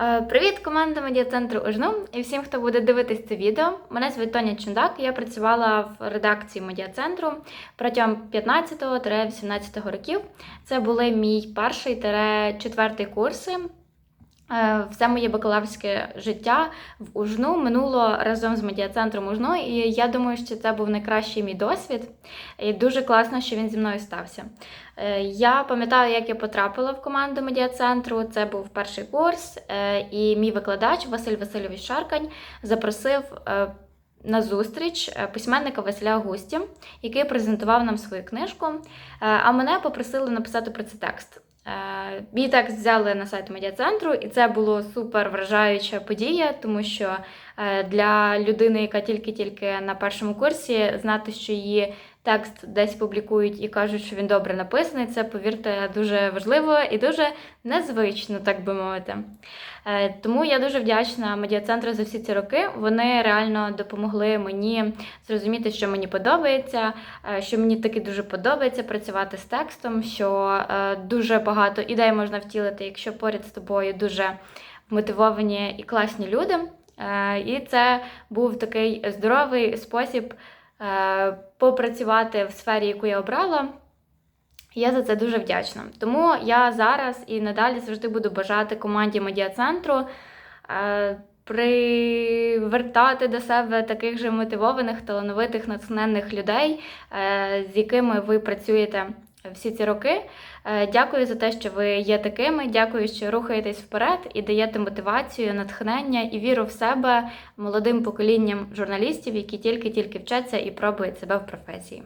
Е, Привіт, команда медіа-центру Ожну і всім, хто буде дивитись це відео. Мене звуть Тоня Чундак. Я працювала в редакції медіа-центру протягом 15-18 років. Це були мій перший четвертий курси. Е, Все моє бакалаврське життя в Ужну минуло разом з медіа-центром Ужну, і я думаю, що це був найкращий мій досвід. І дуже класно, що він зі мною стався. Е, Я пам'ятаю, як я потрапила в команду медіа-центру. Це був перший курс, е, і мій викладач Василь Васильович Шаркань запросив на зустріч письменника Василя Густі, який презентував нам свою книжку. А мене попросили написати про це текст. Е, Мій текст взяли на сайт медіа-центру, і це було супер вражаюча подія, тому що е, для людини, яка тільки-тільки на першому курсі, знати, що її текст десь публікують і кажуть, що він добре написаний, це, повірте, дуже важливо і дуже незвично, так би мовити. Е, Тому я дуже вдячна медіа-центру за всі ці роки. Вони реально допомогли мені зрозуміти, що мені подобається, е, що мені таки дуже подобається працювати з текстом, що е, дуже багато ідей можна втілити, якщо поряд з тобою дуже мотивовані і класні люди. І це був такий здоровий спосіб попрацювати в сфері, яку я обрала. Я за це дуже вдячна. Тому я зараз і надалі завжди буду бажати команді медіа-центру е, привертати до себе таких же мотивованих, талановитих, натхненних людей, е, з якими ви працюєте всі ці роки. Е, Дякую за те, що ви є такими. Дякую, що рухаєтесь вперед і даєте мотивацію, натхнення і віру в себе молодим поколінням журналістів, які тільки-тільки вчаться і пробують себе в професії.